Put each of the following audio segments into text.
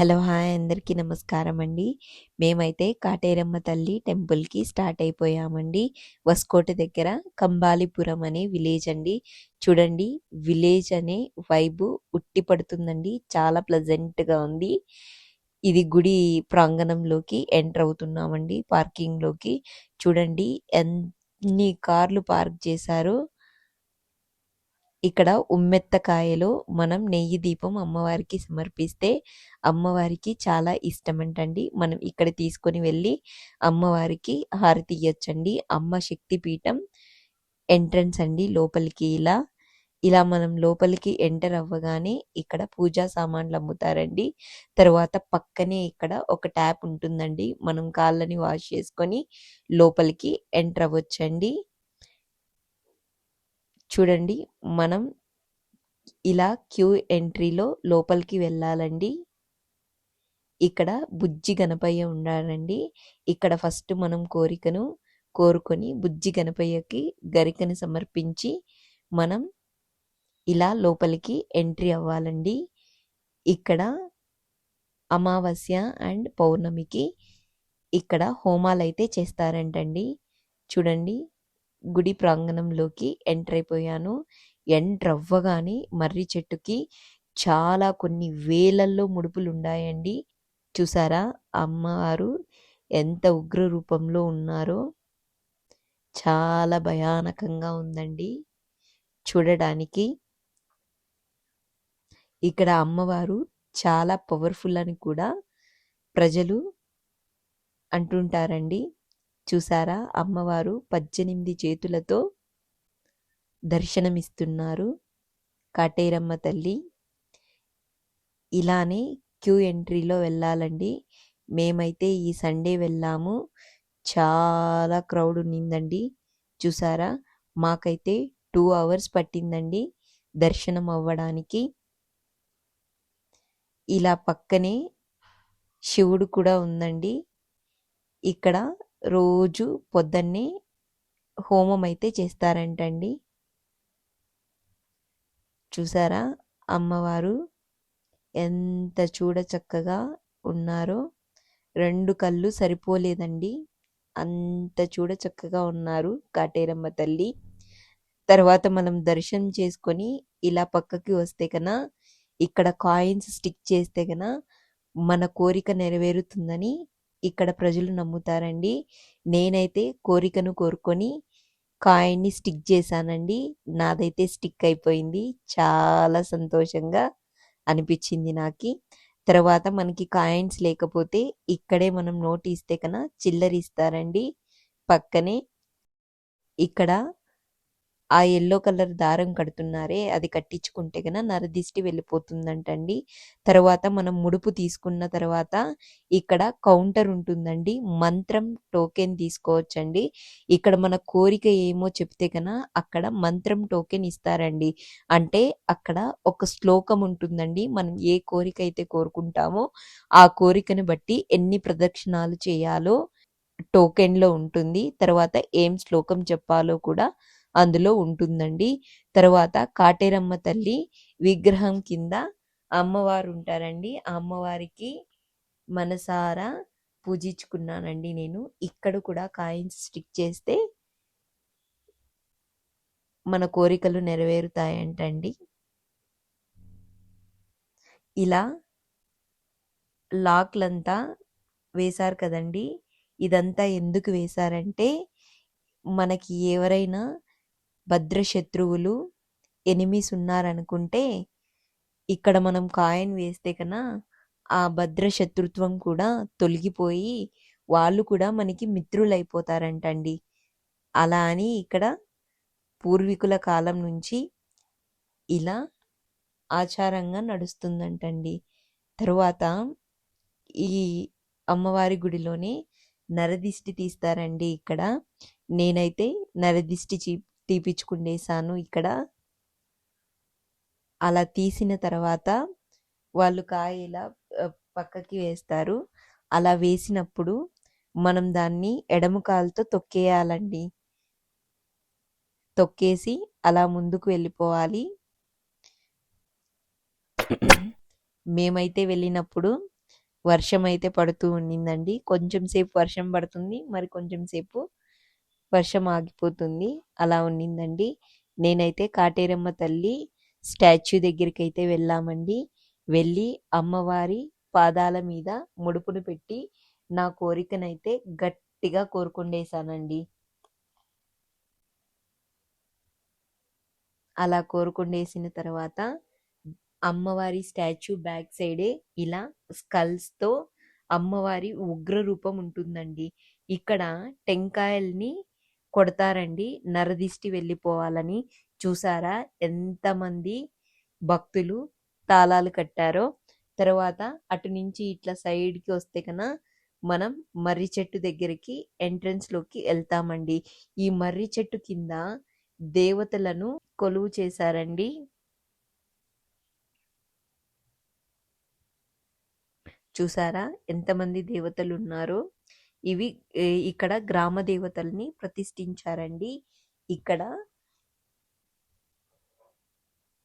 Hello hi అందరికీ నమస్కారం అండి మేమైతే కాటేరమ్మ తల్లి టెంపుల్కి స్టార్ట్ అయిపోయామండి. వస్కోట దగ్గర కంబాలిపురం అనే విలేజ్ అండి. చూడండి విలేజ్ అనే వైబు ఉట్టి పడుతుందండి. చాలా ప్లజెంట్గా ఉంది. ఇది గుడి ప్రాంగణంలోకి ఎంటర్ అవుతున్నామండి పార్కింగ్లోకి. చూడండి ఎన్ని కార్లు పార్క్ చేశారు. ఇక్కడ ఉమ్మెత్తకాయలో మనం నెయ్యి దీపం అమ్మవారికి సమర్పిస్తే అమ్మవారికి చాలా ఇష్టమంటండి. మనం ఇక్కడ తీసుకొని వెళ్ళి అమ్మవారికి హారతి ఇవ్వచ్చండి అమ్మ శక్తి పీఠం ఎంట్రన్స్ అండి లోపలికి ఇలా. ఇలా మనం లోపలికి ఎంటర్ అవ్వగానే ఇక్కడ పూజా సామాన్లు అమ్ముతారండి. తర్వాత పక్కనే ఇక్కడ ఒక ట్యాప్ ఉంటుందండి. మనం కాళ్ళని వాష్ చేసుకొని లోపలికి ఎంటర్ అవ్వచ్చండి. చూడండి మనం ఇలా క్యూ ఎంట్రీలో లోపలికి వెళ్ళాలండి. ఇక్కడ బుజ్జి గణపయ్య ఉండాలండి ఇక్కడ ఫస్ట్ మనం కోరికను కోరుకొని బుజ్జి గణపయ్యకి గరికను సమర్పించి మనం ఇలా లోపలికి ఎంట్రీ అవ్వాలండి. ఇక్కడ అమావాస్య అండ్ పౌర్ణమికి ఇక్కడ హోమాలు అయితే చేస్తారంటండి. చూడండి గుడి ప్రాంగణంలోకి ఎంటర్ అయిపోయాను. ఎంటర్ అవ్వగానే మర్రి చెట్టుకి చాలా కొన్ని వేలల్లో ముడుపులు ఉన్నాయండి చూసారా? అమ్మవారు ఎంత ఉగ్ర రూపంలో ఉన్నారో. చాలా భయానకంగా ఉందండి. చూడడానికి ఇక్కడ అమ్మవారు చాలా పవర్ఫుల్ అని కూడా ప్రజలు అంటుంటారండి. చూసారా? అమ్మవారు పద్దెనిమిది చేతులతో దర్శనమిస్తున్నారు. కాటేరమ్మ తల్లి ఇలానే క్యూ ఎంట్రీలో వెళ్ళాలండి. మేమైతే ఈ సండే వెళ్ళాము. చాలా క్రౌడ్ ఉన్నిందండి. చూసారా? మాకైతే టూ అవర్స్ పట్టిందండి దర్శనం అవ్వడానికి. ఇలా పక్కనే శివుడు కూడా ఉందండి. ఇక్కడ రోజు పొద్దున్నే హోమం అయితే చేస్తారంటండి. చూసారా? అమ్మవారు ఎంత చూడ చక్కగా ఉన్నారో. రెండు కళ్ళు సరిపోలేదండి. అంత చూడ చక్కగా ఉన్నారు కాటేరమ్మ తల్లి. తర్వాత మనం దర్శనం చేసుకొని ఇలా పక్కకి వస్తే కన్నా ఇక్కడ కాయిన్స్ స్టిక్ చేస్తే కన్నా మన కోరిక నెరవేరుతుందని ఇక్కడ ప్రజలు నమ్ముతారండి. నేనైతే కోరికను కోరుకొని కాయిన్ని స్టిక్ చేశానండి. నాదైతే స్టిక్ అయిపోయింది. చాలా సంతోషంగా అనిపించింది నాకు. తర్వాత మనకి కాయిన్స్ లేకపోతే ఇక్కడే మనం నోట్ ఇస్తే కన్నా చిల్లర ఇస్తారండి పక్కనే ఇక్కడ ఆ ఎల్లో కలర్ దారం కడుతున్నారే అది కట్టించుకుంటే కన్నా నరదిష్టి వెళ్ళిపోతుందంటండి. తర్వాత మనం ముడుపు తీసుకున్న తర్వాత ఇక్కడ కౌంటర్ ఉంటుందండి. మంత్రం టోకెన్ తీసుకోవచ్చండి. ఇక్కడ మన కోరిక ఏమో చెప్తే కన అక్కడ మంత్రం టోకెన్ ఇస్తారండి. అంటే అక్కడ ఒక శ్లోకం ఉంటుందండి. మనం ఏ కోరిక అయితే కోరుకుంటామో ఆ కోరికను బట్టి ఎన్ని ప్రదక్షిణాలు చేయాలో టోకెన్లో ఉంటుంది. తర్వాత ఏం శ్లోకం చెప్పాలో కూడా అందులో ఉంటుందండి. తర్వాత కాటేరమ్మ తల్లి విగ్రహం కింద అమ్మవారు ఉంటారండి ఆ అమ్మవారికి మనసారా పూజించుకున్నానండి నేను. ఇక్కడ కూడా కాయిన్స్ స్టిక్ చేస్తే మన కోరికలు నెరవేరుతాయంటండి. ఇలా లాక్లంతా వేశారు కదండి. ఇదంతా ఎందుకు వేశారంటే మనకి ఎవరైనా భద్రశత్రువులు ఎనిమిస్ ఉన్నారనుకుంటే ఇక్కడ మనం కాయిన్ వేస్తే కన్నా ఆ భద్ర శత్రుత్వం కూడా తొలగిపోయి వాళ్ళు కూడా మనకి మిత్రులైపోతారంటండి. అలా అని ఇక్కడ పూర్వీకుల కాలం నుంచి ఇలా ఆచారంగా నడుస్తుందంటండి. తరువాత ఈ అమ్మవారి గుడిలోనే నరదిష్టి తీస్తారండి ఇక్కడ. నేనైతే నరదిష్టి చీ తీపిచ్చుకునేసాను ఇక్కడ. అలా తీసిన తర్వాత వాళ్ళు కాయ ఇలా పక్కకి వేస్తారు. అలా వేసినప్పుడు మనం దాన్ని ఎడమ కాలుతో తొక్కేయాలండి. తొక్కేసి అలా ముందుకు వెళ్ళిపోవాలి. మేమైతే వెళ్ళినప్పుడు వర్షం అయితే పడుతూ ఉండిందండి. కొంచెం సేపు వర్షం పడుతుంది. మరి కొంచెం సేపు వర్షం ఆగిపోతుంది. అలా ఉండిందండి నేనైతే కాటేరమ్మ తల్లి స్టాచ్యూ దగ్గరికి అయితే వెళ్ళామండి. వెళ్ళి అమ్మవారి పాదాల మీద ముడుపును పెట్టి నా కోరికనైతే గట్టిగా కోరుకుండేశానండి. అలా కోరుకుండేసిన తర్వాత అమ్మవారి స్టాచ్యూ బ్యాక్ సైడే ఇలా స్కల్స్తో అమ్మవారి ఉగ్ర రూపం ఉంటుందండి. ఇక్కడ టెంకాయల్ని కొడతారండి. నరదిష్టి వెళ్ళిపోవాలని చూసారా? ఎంతమంది భక్తులు తాళాలు కట్టారో. తర్వాత అటు నుంచి ఇట్లా సైడ్కి వస్తే కన్నా మనం మర్రి చెట్టు దగ్గరికి ఎంట్రన్స్లోకి వెళ్తామండి. ఈ మర్రి చెట్టు కింద దేవతలను కొలువు చేశారండి. చూసారా? ఎంతమంది దేవతలు ఉన్నారో. ఇవి ఇక్కడ గ్రామ దేవతల్ని ప్రతిష్ఠించారండి. ఇక్కడ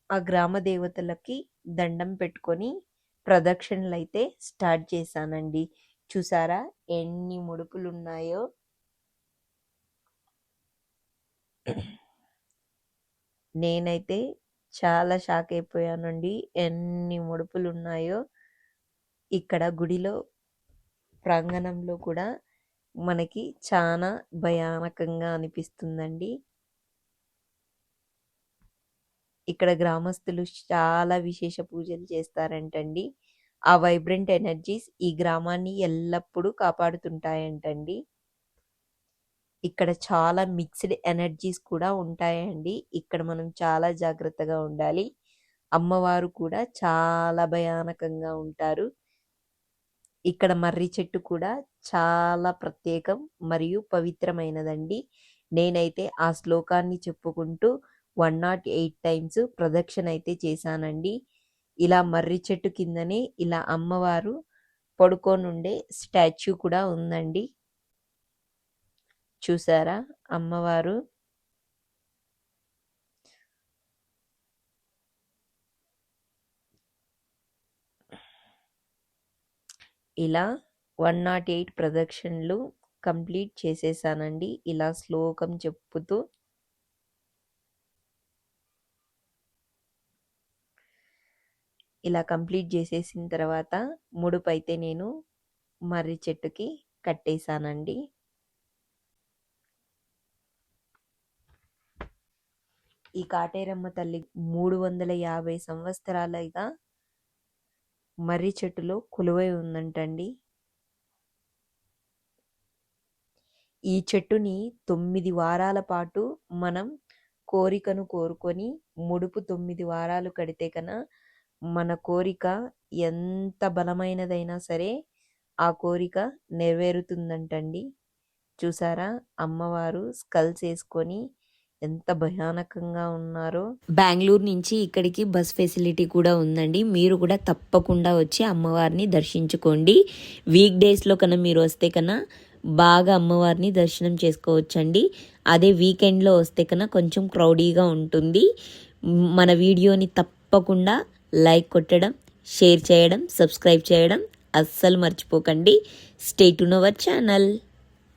ఆ గ్రామ దేవతలకి దండం పెట్టుకొని ప్రదక్షిణలు అయితే స్టార్ట్ చేశానండి. చూసారా ఎన్ని ముడుపులు ఉన్నాయో నేనైతే చాలా షాక్ అయిపోయానండి. ఎన్ని ముడుపులు ఉన్నాయో ఇక్కడ గుడిలో ప్రాంగణంలో కూడా మనకి చాలా భయానకంగా అనిపిస్తుందండి. ఇక్కడ గ్రామస్తులు చాలా విశేష పూజలు చేస్తారంటండి. ఆ వైబ్రెంట్ ఎనర్జీస్ ఈ గ్రామాన్ని ఎల్లప్పుడూ కాపాడుతుంటాయంటండి. ఇక్కడ చాలా మిక్స్డ్ ఎనర్జీస్ కూడా ఉంటాయండి. ఇక్కడ మనం చాలా జాగ్రత్తగా ఉండాలి. అమ్మవారు కూడా చాలా భయానకంగా ఉంటారు. ఇక్కడ మర్రి చెట్టు కూడా చాలా ప్రత్యేకం మరియు పవిత్రమైనదండి. నేనైతే ఆ శ్లోకాన్ని చెప్పుకుంటూ వన్ నాట్ ఎయిట్ టైమ్స్ ప్రదక్షిణ అయితే చేశానండి. ఇలా మర్రి చెట్టు కిందనే ఇలా అమ్మవారు పడుకోనుండే స్టాచ్యూ కూడా ఉందండి. చూసారా? అమ్మవారు ఇలా వన్ నాట్ ఎయిట్ ప్రదక్షిణలు కంప్లీట్ చేసేసానండి. ఇలా శ్లోకం చెప్పుతూ ఇలా కంప్లీట్ చేసేసిన తర్వాత ముడుపు అయితే నేను మర్రి చెట్టుకి కట్టేశానండి ఈ కాటేరమ్మ తల్లి మూడు వందల యాభై సంవత్సరాలుగా మర్రి చెట్టులో కొలువై ఉందంటండి. ఈ చెట్టుని తొమ్మిది వారాల పాటు మనం కోరికను కోరుకొని ముడుపు తొమ్మిది వారాలు కడితే కన్నా మన కోరిక ఎంత బలమైనదైనా సరే ఆ కోరిక నెరవేరుతుందంటండి. చూసారా? అమ్మవారు స్కల్స్ వేసుకొని ఎంత భయానకంగా ఉన్నారో. బెంగళూరు నుంచి ఇక్కడికి బస్ ఫెసిలిటీ కూడా ఉందండి. మీరు కూడా తప్పకుండా వచ్చి అమ్మవారిని దర్శించుకోండి. వీక్ డేస్లో కన్నా మీరు వస్తే కన్నా బాగా అమ్మవారిని దర్శనం చేసుకోవచ్చండి. అదే వీకెండ్లో వస్తే కన్నా కొంచెం క్రౌడీగా ఉంటుంది. మన వీడియోని తప్పకుండా లైక్ కొట్టడం షేర్ చేయడం సబ్స్క్రైబ్ చేయడం అస్సలు మర్చిపోకండి. Stay to our channel.